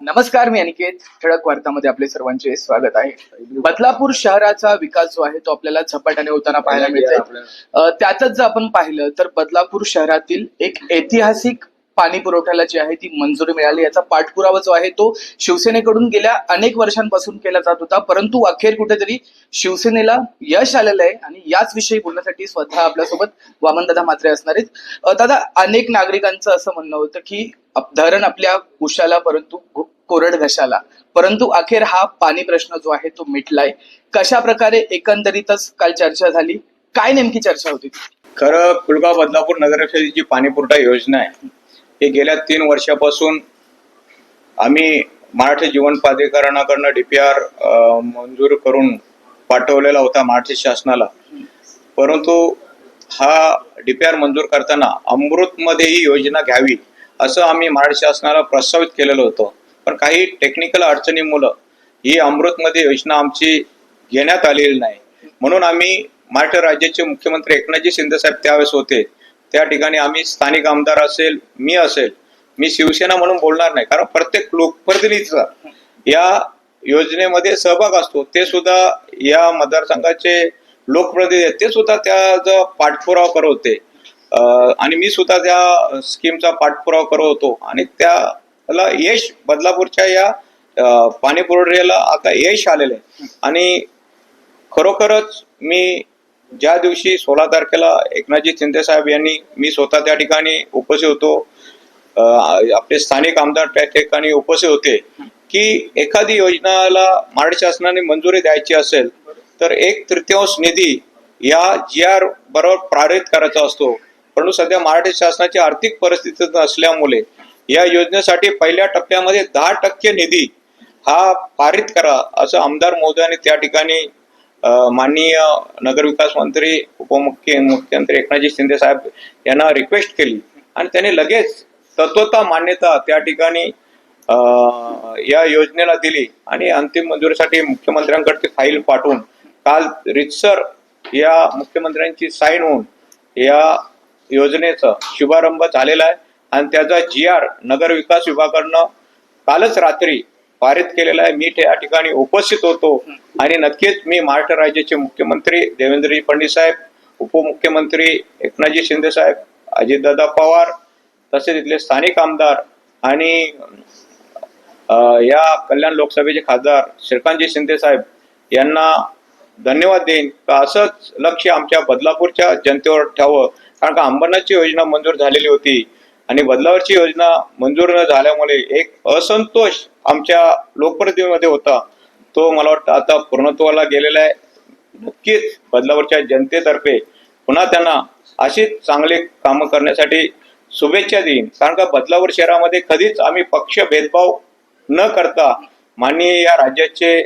नमस्कार मी अनिकेत. ठळक वार्तामध्ये आपले सर्वांचे स्वागत आहे. बदलापूर शहराचा विकास जो आहे तो आपल्याला झपाट्याने होताना पाहायला मिळतोय. त्यातच जर आपण पाहिलं तर बदलापूर शहरातील एक ऐतिहासिक पाणी पुरवठ्याला जी आहे ती मंजुरी मिळाली. याचा पाठपुरावा जो आहे तो शिवसेनेकडून गेल्या अनेक वर्षांपासून केला जात होता. परंतु अखेर कुठेतरी शिवसेनेला यश आलेलं आहे आणि याच विषयी बोलण्यासाठी स्वतः आपल्यासोबत वामनदादा मात्रे असणार आहेत. दादा अनेक नागरिकांचं असं म्हणणं होतं की धरण आपल्या कुशाला परंतु कोरड घशाला. परंतु अखेर हा पाणी प्रश्न जो आहे तो मिटलाय. कशा प्रकारे एकंदरीतच काल चर्चा झाली? काय नेमकी चर्चा होती? खरं कुलगाव बदलापूर नगरपरिषदेची पाणीपुरवठा योजना आहे. हे गेल्या तीन वर्षापासून आम्ही मराठी जीवन प्राधिकरणाकडनं आर मंजूर करून पाठवलेला होता मराठी शासनाला. परंतु हा डी पी आर मंजूर करताना अमृतमध्ये ही योजना घ्यावी असं आम्ही मराठी शासनाला प्रस्तावित केलेलं होतं. पण काही टेक्निकल अडचणीमुळं ही अमृतमध्ये योजना आमची घेण्यात आलेली नाही. म्हणून आम्ही महाराष्ट्र राज्याचे मुख्यमंत्री एकनाथजी शिंदे साहेब त्यावेळेस होते. त्या ठिकाणी आम्ही स्थानिक आमदार असेल मी असेल मी शिवसेना म्हणून बोलणार नाही. कारण प्रत्येक लोकप्रतिनिधीचा या योजनेमध्ये सहभाग असतो. ते सुद्धा या मतदारसंघाचे लोकप्रतिनिधी आहेत. ते सुद्धा त्याचा पाठपुरावा करत होते आणि मी सुद्धा त्या स्कीमचा पाठपुरावा करत होतो आणि त्याला यश बदलापूरच्या या अं, पाणी पुरवठ्याला आता यश आलेलं आहे. आणि खरोखरच मी ज्या दिवशी सोळा तारखेला एकनाथजी शिंदे साहेब यांनी मी स्वतः त्या ठिकाणी उपस्थित होतो आपले स्थानिक आमदार त्या ठिकाणी उपस्थित होते की एखादी योजनाला महाराष्ट्र शासनाने मंजुरी द्यायची असेल तर एक तृतीयांश निधी या जी आर बरोबर प्रारित करायचा असतो. परंतु सध्या मराठी शासनाची आर्थिक परिस्थिती नसल्यामुळे या योजनेसाठी पहिल्या टप्प्यामध्ये दहा टक्के निधी हा पारित करा असं आमदार महोदयांनी त्या ठिकाणी माननीय नगरविकास मंत्री उपमुख्य मुख्यमंत्री एकनाथजी शिंदे साहेब यांना रिक्वेस्ट केली. आणि त्यांनी लगेच तत्वता मान्यता त्या ठिकाणी या योजनेला दिली. आणि अंतिम मंजुरीसाठी मुख्यमंत्र्यांकडे फाईल पाठवून काल रितसर या मुख्यमंत्र्यांची साईन होऊन या योजनेचा शुभारंभ झालेला आहे. आणि त्याचा जी आर नगर विकास विभागाकडनं कालच रात्री पारित केलेला आहे. मी त्या ठिकाणी उपस्थित होतो. आणि नक्कीच मी महाराष्ट्र राज्याचे मुख्यमंत्री देवेंद्रजी फडणवीस साहेब उपमुख्यमंत्री एकनाथजी शिंदे साहेब अजितदादा पवार तसेच इथले स्थानिक आमदार आणि या कल्याण लोकसभेचे खासदार श्रीकांतजी शिंदे साहेब यांना धन्यवाद देईन. का असंच लक्ष आमच्या बदलापूरच्या जनतेवर ठेवावं. कारण का अंबरनाथची योजना मंजूर झालेली होती. आणि बदलावरची योजना मंजूर न झाल्यामुळे एक असंतोष आमच्या लोकप्रतिनिधीमध्ये होता. तो मला वाटतं आता पूर्णत्वाला गेलेला आहे. नक्कीच बदलावरच्या जनतेतर्फे पुन्हा त्यांना अशीच चांगले कामं करण्यासाठी शुभेच्छा देईन. कारण का बदलावर शहरामध्ये कधीच आम्ही पक्ष भेदभाव न करता माननीय या राज्याचे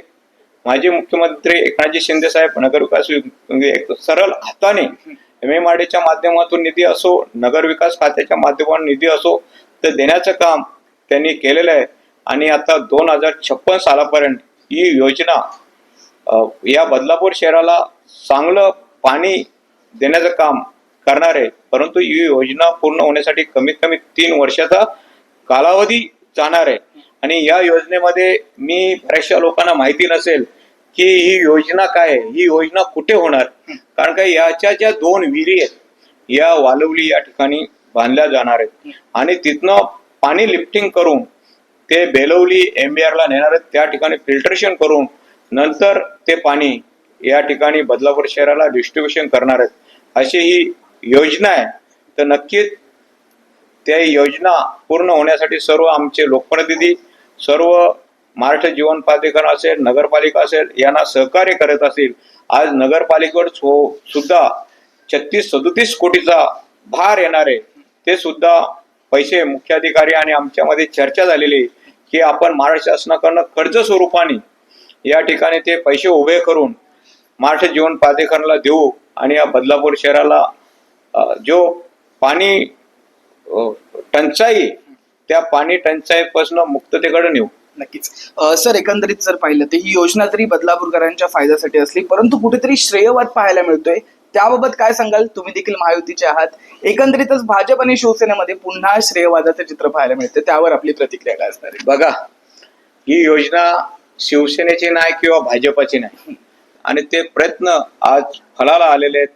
माजी मुख्यमंत्री एकनाथजी शिंदे साहेब नगरविकास म्हणजे एक सरळ हाताने एम एम माध्यमातून निधी असो नगरविकास खात्याच्या माध्यमातून निधी असो तर देण्याचं काम त्यांनी केलेलं आहे. आणि आता दोन हजार छप्पन सालापर्यंत ही योजना या बदलापूर शहराला चांगलं पाणी देण्याचं काम करणार आहे. परंतु ही योजना पूर्ण होण्यासाठी कमीत कमी तीन वर्षाचा कालावधी जाणार आहे. आणि या योजनेमध्ये मी बऱ्याचशा लोकांना माहिती नसेल की ही योजना काय आहे? ही योजना कुठे होणार? कारण का याच्या ज्या दोन विहिरी आहेत या वालवली या ठिकाणी बांधल्या जाणार आहेत. आणि तिथनं पाणी लिफ्टिंग करून ते बेलवली एम बी आरला नेणार आहेत त्या ठिकाणी फिल्टरेशन करून नंतर ते पाणी या ठिकाणी बदलापूर शहराला डिस्ट्रीब्युशन करणार आहेत. अशी ही योजना आहे. तर नक्कीच त्या योजना पूर्ण होण्यासाठी सर्व आमचे लोकप्रतिनिधी सर्व महाराष्ट्र जीवन प्राधिकरण असेल नगरपालिका असेल यांना सहकार्य करत असतील आज नगरपालिकेवर सो- सुद्धा छत्तीस सदोतीस कोटीचा भार येणार आहे. ते सुद्धा पैसे मुख्याधिकारी आणि आमच्यामध्ये चर्चा झालेली आहे की आपण महाराष्ट्र शासनाकडनं कर्ज स्वरूपाने या ठिकाणी ते पैसे उभे करून महाराष्ट्र जीवन प्राधिकरणाला देऊ आणि या बदलापूर शहराला जो पाणी टंचाई त्या पाणी टंचाईपासून मुक्ततेकडे नेऊ. नक्कीच. सर एकंदरीत जर पाहिलं तर ही योजना तरी बदलापूरकरांच्या फायद्यासाठी असली परंतु कुठेतरी श्रेयवाद पाहायला मिळतोय. त्याबाबत काय सांगाल? तुम्ही देखील महायुतीचे आहात. एकंदरीतच भाजप आणि शिवसेनेमध्ये पुन्हा श्रेयवादाचं चित्र पाहायला मिळतं त्यावर आपली प्रतिक्रिया काय असणार आहे? बघा ही योजना शिवसेनेची नाही किंवा भाजपाची नाही. आणि ते प्रयत्न आज फळाला आलेले आहेत.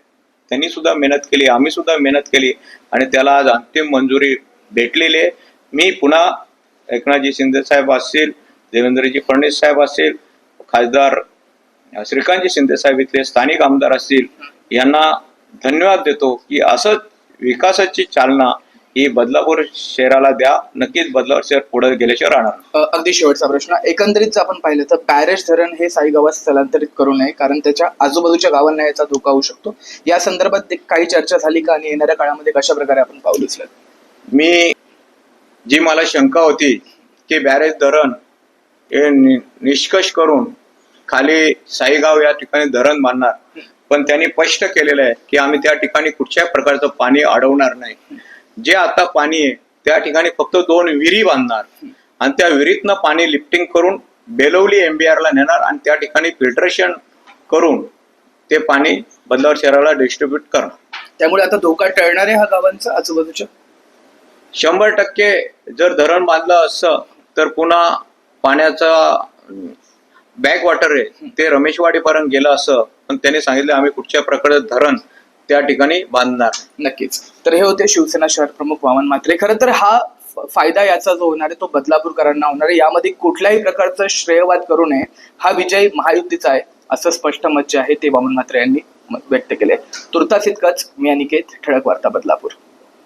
त्यांनी सुद्धा मेहनत केली आम्ही सुद्धा मेहनत केली आणि त्याला आज अंतिम मंजुरी भेटलेली आहे. मी पुन्हा एकनाथजी शिंदे साहेब असतील देवेंद्रजी फडणवीस साहेब असतील खासदार श्रीकांतजी शिंदे साहेब इथले स्थानिक आमदार असतील यांना धन्यवाद देतो की असंच विकासाची चालना ही बदलापूर शहराला द्या नक्कीच बदलापूर शहर पुढे गेल्याशिवाय राहणार अगदी शेवटचा प्रश्न. एकंदरीत जर आपण पाहिलं तर बॅरेज धरण हे साई गावात स्थलांतरित करू नये कारण त्याच्या आजूबाजूच्या गावांना याचा धोका होऊ शकतो. या संदर्भात काही चर्चा झाली का आणि येणाऱ्या काळामध्ये कशा प्रकारे आपण पाऊल उचलत मी जी मला शंका होती की बॅरेज धरण हे निष्कर्ष करून खाली साईगाव या ठिकाणी धरण बांधणार. पण त्यांनी स्पष्ट केलेलं आहे की आम्ही त्या ठिकाणी कुठच्याही प्रकारचं पाणी अडवणार नाही. जे आता पाणी आहे त्या ठिकाणी फक्त दोन विहिरी बांधणार. आणि त्या विहिरीतनं पाणी लिफ्टिंग करून बेलवली एमबीआर ला नेणार आणि त्या ठिकाणी फिल्ट्रेशन करून ते पाणी बदलावर शहराला डिस्ट्रीब्यूट करणार. त्यामुळे आता धोका टळणार आहे हा गावांचा आजूबाजूच्या शंभर टक्के जर धरण बांधलं असतं तर पुन्हा पाण्याचा बॅक वॉटर आहे ते रमेशवाडीपर्यंत गेलं असं पण त्यांनी सांगितलं आम्ही कुठच्या प्रकारचं धरण त्या ठिकाणी बांधणार नक्कीच. तर हे होते शिवसेना शहर प्रमुख वामन मात्रे खरं तर हा फायदा याचा जो होणार आहे तो बदलापूरकरांना होणार आहे. यामध्ये कुठल्याही प्रकारचं श्रेयवाद करू नये हा विजय महायुतीचा आहे असं स्पष्ट मत जे आहे ते वामन मात्रे यांनी व्यक्त केले तुर्तास इतकंच मी अनिकेत ठळक वार्ता बदलापूर.